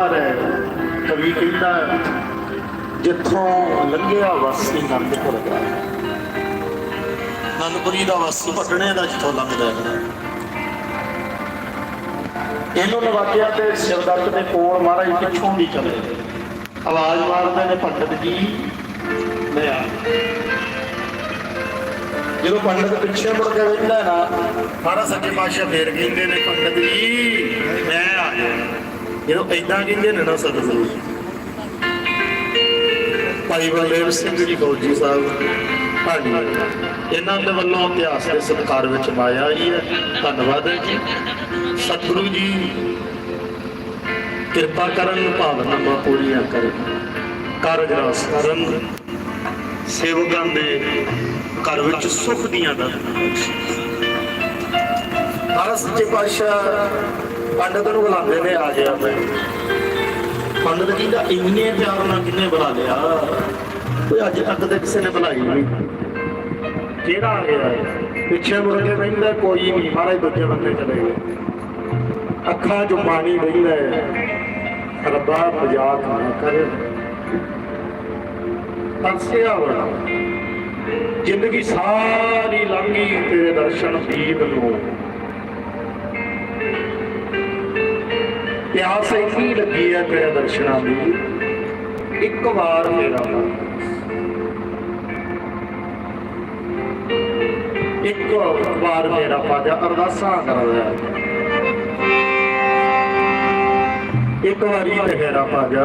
ਹੈ ਕਵੀ ਕਹਿੰਦਾ, ਜਿੱਥੋਂ ਲੰਘਿਆ ਵਾਸੀ ਨੰਦਪੁਰ ਦਾ ਨੰਦਪੁਰੀ ਦਾ ਵਾਸੀ ਪਟਣੇ ਦਾ ਜਿੱਥੋਂ ਲੰਘਦਾ ਹੈ। ਇਹਨੂੰ ਨਵਾਕਿਆ ਤੇ ਸਿਰਦਰਦ ਦੇ ਕੋਲ ਮਹਾਰਾਜ ਪਿੱਛੋਂ ਵੀ ਚਲੇ ਆਵਾਜ਼ ਮਾਰਦੇ ਨੇ ਪੰਡਤ ਜੀ ਮੈਂ ਆ। ਜਦੋਂ ਪੰਡਤ ਪਿੱਛੇ ਮੁੜ ਕੇ ਵੇਖਦਾ ਨਾ, ਮਹਾਰਾਜ ਸੱਚੇ ਪਾਤਸ਼ਾਹ ਫੇਰ ਕਹਿੰਦੇ ਨੇ, ਪੰਡਤ ਜੀ, ਮੈਂ ਆ ਗਿਆ। ਜਦੋਂ ਐਦਾਂ ਕਹਿੰਦੇ ਨੇ ਨਾ ਸਤਿਗੁਰੂ ਭਾਈ ਬਲਦੇਵ ਸਿੰਘ ਜੀ ਗੌਜੀ ਸਾਹਿਬ ਹਾਂਜੀ ਇਹਨਾਂ ਦੇ ਵੱਲੋਂ ਇਤਿਹਾਸ ਦੇ ਸਤਿਕਾਰ ਵਿੱਚ ਮਾਇਆ ਆਈ ਹੈ। ਧੰਨਵਾਦ ਹੈ ਜੀ। ਸਤਿਗੁਰੂ ਜੀ, ਕਿਰਪਾ ਕਰਨ, ਭਾਵਨਾਵਾਂ ਪੂਰੀਆਂ ਕਰਨ, ਕਾਰਜ ਰਸ ਕਰਨ। ਸੇਵਕਾਂ ਦੇ ਘਰ ਵਿੱਚ ਸੁੱਖ ਦੀਆਂ ਦਾਤਾਂ। ਹਰ ਸੱਚੇ ਪਾਤਸ਼ਾਹ ਪੰਡਤ ਨੂੰ ਬੁਲਾਉਂਦੇ ਨੇ ਆ ਗਿਆ ਮੈਂ ਪੰਡਤ ਜੀ ਇੰਨੇ ਪਿਆਰ ਨਾਲ ਕਿੰਨੇ ਬੁਲਾ ਲਿਆ? ਕੋਈ ਅੱਜ ਤੱਕ ਤੇ ਕਿਸੇ ਨੇ ਬੁਲਾਈ ਨਹੀਂ। ਕਿਹੜਾ ਆ ਗਿਆ ਪਿੱਛੇ ਮੁੜ ਕੇ ਕਹਿੰਦਾ, ਕੋਈ ਨਹੀਂ, ਮਹਾਰਾਜ ਦੂਜੇ ਬੰਦੇ ਚਲੇ ਗਏ। ਅੱਖਾਂ 'ਚ ਪਾਣੀ ਵਹਿੰਦਾ ਰੱਬਾ ਮਜ਼ਾਕ ਨਾ ਕਰ। ਤਰਸਿਆ ਬੜਾ ਜ਼ਿੰਦਗੀ ਸਾਰੀ ਲੰਘੀ ਤੇਰੇ ਦਰਸ਼ਨ ਦੀਦ ਨੂੰ। ਪਿਆਸ ਇੰਨੀ ਲੱਗੀ ਹੈ ਤੇਰੇ ਦਰਸ਼ਨਾਂ ਦੀ, ਇੱਕ ਵਾਰ ਮੇਰਾ ਇੱਕ ਵਾਰ ਮੇਰਾ ਪਾਜਾ ਅਰਦਾਸਾਂ ਕਰਦਾ ਇੱਕ ਵਾਰੀ ਤੇ ਮੇਰਾ ਪਾਜਾ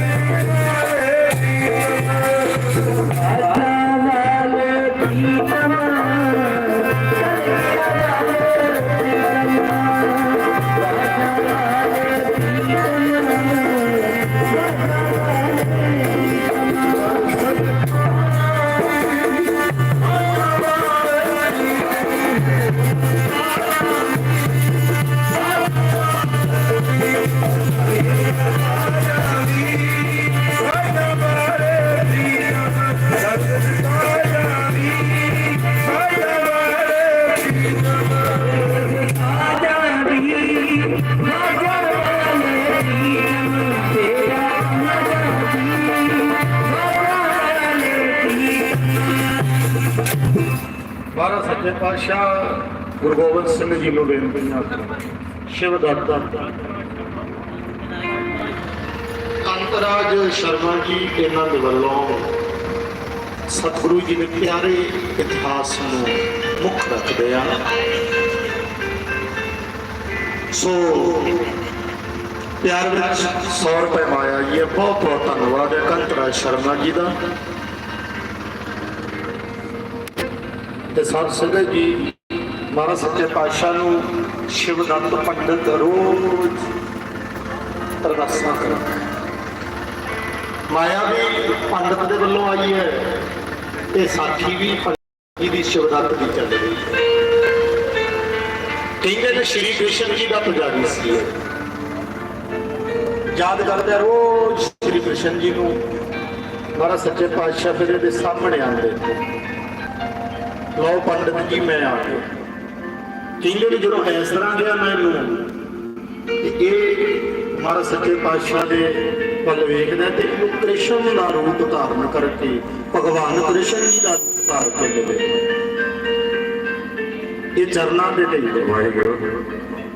ਮਹਾਰਾਜ ਸੱਚੇ ਪਾਤਸ਼ਾਹ ਗੁਰੂ ਗੋਬਿੰਦ ਸਿੰਘ ਜੀ ਨੂੰ ਬੇਨਤੀਆਂ ਸ਼ਿਵ ਦਾਤਾ ਅੰਤਰਾਜ ਸ਼ਰਮਾ ਜੀ, ਇਹਨਾਂ ਦੇ ਵੱਲੋਂ ਸਤਿਗੁਰੂ ਜੀ ਦੇ ਪਿਆਰੇ ਇਤਿਹਾਸ ਨੂੰ ਮੁੱਖ ਰੱਖਦੇ ਆ ਸੋ, ਪਿਆਰ ਵਿੱਚ 100 ਰੁਪਏ ਮਾਇਆ ਜੀ, ਬਹੁਤ ਬਹੁਤ ਧੰਨਵਾਦ ਹੈ ਕੰਤਰਾਜ ਸ਼ਰਮਾ ਜੀ ਦਾ। ਤੇ ਸਤ ਸੰਗਤ ਜੀ, ਮਹਾਰਾਜ ਸੱਚੇ ਪਾਤਸ਼ਾਹ ਨੂੰ ਸ਼ਿਵਦੱਤ ਪੰਡਤ ਰੋਜ਼ ਅਰਦਾਸਾਂ ਕਰਦਾ ਮਾਇਆ ਵੀ ਪੰਡਤ ਦੇ ਵੱਲੋਂ ਆਈ ਹੈ ਤੇ ਸਾਖੀ ਵੀ ਜੀ ਦੀ ਸ਼ਿਵਦੱਤ ਦੀ ਚੱਲ ਰਹੀ ਹੈ। ਕਹਿੰਦੇ ਨੇ ਸ਼੍ਰੀ ਕ੍ਰਿਸ਼ਨ ਜੀ ਦਾ ਪੁਜਾਰੀ ਸੀ ਯਾਦ ਕਰਦੇ ਰੋਜ਼ ਸ਼੍ਰੀ ਕ੍ਰਿਸ਼ਨ ਜੀ ਨੂੰ। ਮਹਾਰਾਜ ਸੱਚੇ ਪਾਤਸ਼ਾਹ ਫਿਰ ਇਹਦੇ ਸਾਹਮਣੇ ਆਉਂਦੇ ਲਓ ਪੰਡਤ ਜੀ ਮੈਂ ਆ ਗਿਆ। ਕਹਿੰਦੇ ਨੇ ਜਦੋਂ ਇਸ ਤਰ੍ਹਾਂ ਗਿਆ ਮੈਨੂੰ ਤੇ ਇਹ ਮਹਾਰਾਜ ਸੱਚੇ ਪਾਤਸ਼ਾਹ ਦੇ ਵੱਲ ਵੇਖਦਾ ਤੇ ਉਹ ਕ੍ਰਿਸ਼ਨ ਦਾ ਰੂਪ ਧਾਰਨ ਕਰਕੇ ਭਗਵਾਨ ਕ੍ਰਿਸ਼ਨ ਜੀ ਦਾ ਰੂਪ ਧਾਰ ਕੇ ਮਿਲੇ ਇਹ ਚਰਨਾਂ ਦੇ ਢੇੜੇ ਵਾਹਿਗੁਰੂ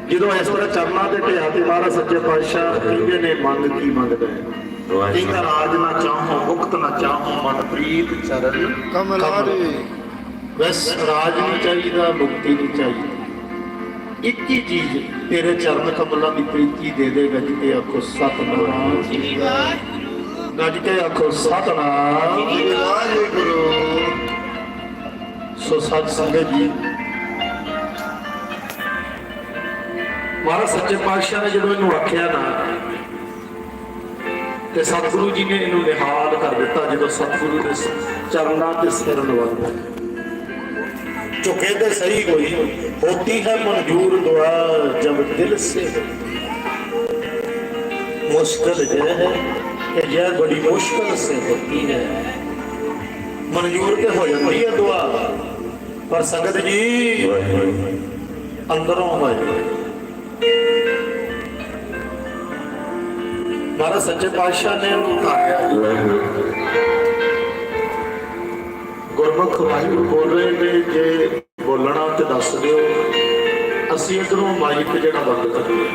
ਜਦੋਂ ਇਸ ਤਰ੍ਹਾਂ ਚਰਨਾਂ ਦੇ ਢਿਆ ਤੇ ਮਹਾਰਾਜ ਸੱਚੇ ਪਾਤਸ਼ਾਹ ਕਹਿੰਦੇ ਨੇ ਮੰਗ ਕੀ ਮੰਗਦਾ ਹੈ? ਕਹਿੰਦਾ ਰਾਜ ਨਾ ਚਾਹੋ ਮੁਕਤ ਨਾ ਚਾਹੋ ਮਨ ਪ੍ਰੀਤ ਚਰਨ ਕਮਲਾਰੀ ਬਸ ਰਾਜ ਨਹੀਂ ਚਾਹੀਦਾ, ਮੁਕਤੀ ਨਹੀਂ ਚਾਹੀਦੀ। ਇੱਕ ਹੀ ਚੀਜ਼ ਤੇਰੇ ਚਰਨ ਕਮਲਾਂ ਦੀ ਪ੍ਰੀਤੀ ਦੇ ਦੇ, ਗੱਜ ਕੇ ਆਖੋ ਸਤਨਾਮ। ਗੱਜ ਕੇ ਆਖੋ ਸਤਨਾਮ। ਵਾਹਿਗੁਰੂ ਸੋ ਸਤ ਸੰਗਤ ਜੀ, ਮਹਾਰਾਜ ਸੱਚੇ ਪਾਤਸ਼ਾਹ ਨੇ ਜਦੋਂ ਇਹਨੂੰ ਰੱਖਿਆ ਨਾ, ਤੇ ਸਤਿਗੁਰੂ ਜੀ ਨੇ ਇਹਨੂੰ ਨਿਹਾਲ ਕਰ ਦਿੱਤਾ, ਜਦੋਂ ਸਤਿਗੁਰੂ ਦੇ ਚਰਨਾਂ ਤੇ ਸਿਰ ਨਵਾਇਆ ਝੁਕੇ ਤੇ ਸਹੀ ਕੋਈ ਹੋਤੀ ਹੈ ਮਨਜੂਰ ਦੁਆ ਜਬ ਦਿਲ ਸੇ। ਮੁਸ਼ਕਲ ਜੇ ਹੈ ਕਿ ਜੇ ਬੜੀ ਮੁਸ਼ਕਲ ਸੇ ਹੋਤੀ ਹੈ, ਮਨਜ਼ੂਰ ਤੇ ਹੋ ਜਾਂਦੀ ਹੈ ਦੁਆ। ਪਰ ਸੰਗਤ ਜੀ, ਅੰਦਰੋਂ ਹੋਏ ਮਹਾਰਾਜ ਸੱਚੇ ਪਾਤਸ਼ਾਹ ਨੇ ਗੁਰਮੁਖ ਵਾਹਿਗੁਰੂ ਬੋਲ ਰਹੇ ਨੇ ਜੇ ਬੋਲਣਾ ਤੇ ਦੱਸ ਦਿਓ। ਅਸੀਂ ਇਧਰੋਂ ਮਾਈਕ ਜਿਹੜਾ ਬੰਦ ਕਰੀਏ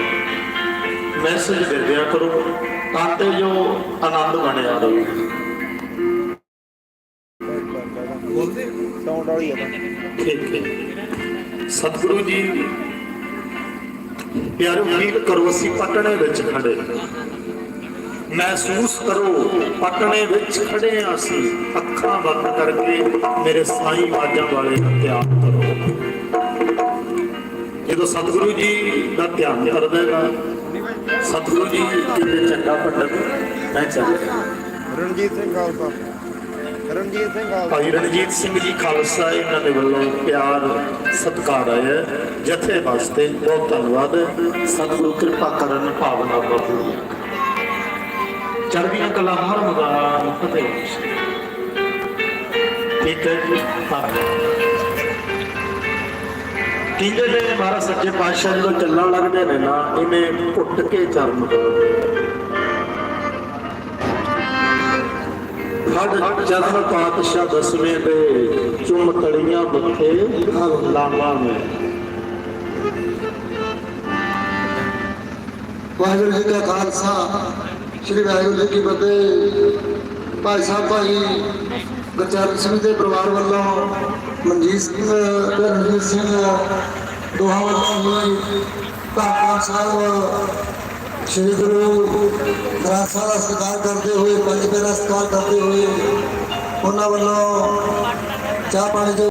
ਮੈਸੇਜ ਦੇ ਦਿਆ ਕਰੋ ਤਾਂ ਤੇ ਜੋ ਆਨੰਦ ਬਣਿਆ ਰਹੇ। ਸਾਊਂਡ ਵਾਲੀ ਹੈ ਠੀਕ ਹੈ। ਸਤਿਗੁਰੂ ਜੀ ਪਿਆਰੋ ਫੀਲ ਕਰੋ ਅਸੀਂ ਪਟਨੇ ਵਿੱਚ ਖੜੇ ਮਹਿਸੂਸ ਕਰੋ ਪਟਨੇ ਵਿੱਚ ਖੜੇ ਹਾਂ ਅਸੀਂ। ਅੱਖਾਂ ਬੰਦ ਕਰਕੇ ਮੇਰੇ ਸਾਈਂ ਆਵਾਜ਼ਾਂ ਵਾਲੇ ਦਾ ਧਿਆਨ ਕਰੋ। ਜਦੋਂ ਸਤਿਗੁਰੂ ਜੀ ਦਾ ਧਿਆਨ ਕਰਦੇ ਨਾ ਸਤਿਗੁਰੂ ਜੀ ਕਿਤੇ ਚੰਗਾ ਪੰਡਤ ਮੈਂ ਚੱਲ ਰਣਜੀਤ ਸਿੰਘ ਖਾਲਸਾ। ਰਣਜੀਤ ਸਿੰਘ ਖਾਲਸਾ। ਭਾਈ ਰਣਜੀਤ ਸਿੰਘ ਜੀ ਖਾਲਸਾ ਇਹਨਾਂ ਦੇ ਵੱਲੋਂ ਪਿਆਰ ਸਤਿਕਾਰ ਆਇਆ ਜਥੇ ਵਾਸਤੇ ਬਹੁਤ ਧੰਨਵਾਦ। ਸਤਿਗੁਰੂ ਕਿਰਪਾ ਕਰਨ ਭਾਵਨਾ ਬਾਬੂ ਚੜ੍ਹਦੀਆਂ ਕਲਾ ਹਰ ਮਦਾਨ ਫਤਿਹ। ਬਖਸ਼। ਠੀਕ ਹੈ ਮਹਾਰਾਜ ਸੱਚੇ ਪਾਤਸ਼ਾਹ ਜਦੋਂ ਚੱਲਣ ਲੱਗਦੇ ਨੇ ਨਾ, ਇਹਨੇ ਪੁੱਟ ਕੇ ਚਰਨ ਹੱਡ ਚਰਨ ਪਾਤਸ਼ਾਹ ਦਸਵੇਂ ਦੇ ਚੁੰਮ ਤੜੀਆਂ ਮੱਥੇ ਲਾਵਾਂ ਮੈਂ ਵਾਹਿਗੁਰੂ ਜੀ ਕਾ ਖਾਲਸਾ। ਸ੍ਰੀ ਵਾਹਿਗੁਰੂ ਜੀ ਕੀ ਫਤਿਹ। ਭਾਈ ਸਾਹਿਬ, ਭਾਈ ਗੁਰਚਰਨ ਸਿੰਘ ਦੇ ਪਰਿਵਾਰ ਵੱਲੋਂ ਮਨਜੀਤ ਸਿੰਘ ਤੇ ਰਣਜੀਤ ਸਿੰਘ, ਦੋਹਾਂ ਵੱਲੋਂ ਹੀ ਧੰਨਵਾਦ ਸਾਹਿਬ, ਸ੍ਰੀ ਗੁਰੂ ਗ੍ਰੰਥ ਸਾਹਿਬ ਦਾ ਸਤਿਕਾਰ ਕਰਦੇ ਹੋਏ, ਪੰਜ ਪਿਆਰਾ ਸਤਿਕਾਰ ਕਰਦੇ ਹੋਏ ਉਹਨਾਂ ਵੱਲੋਂ ਚਾਹ ਪਾਣੀ ਦੇ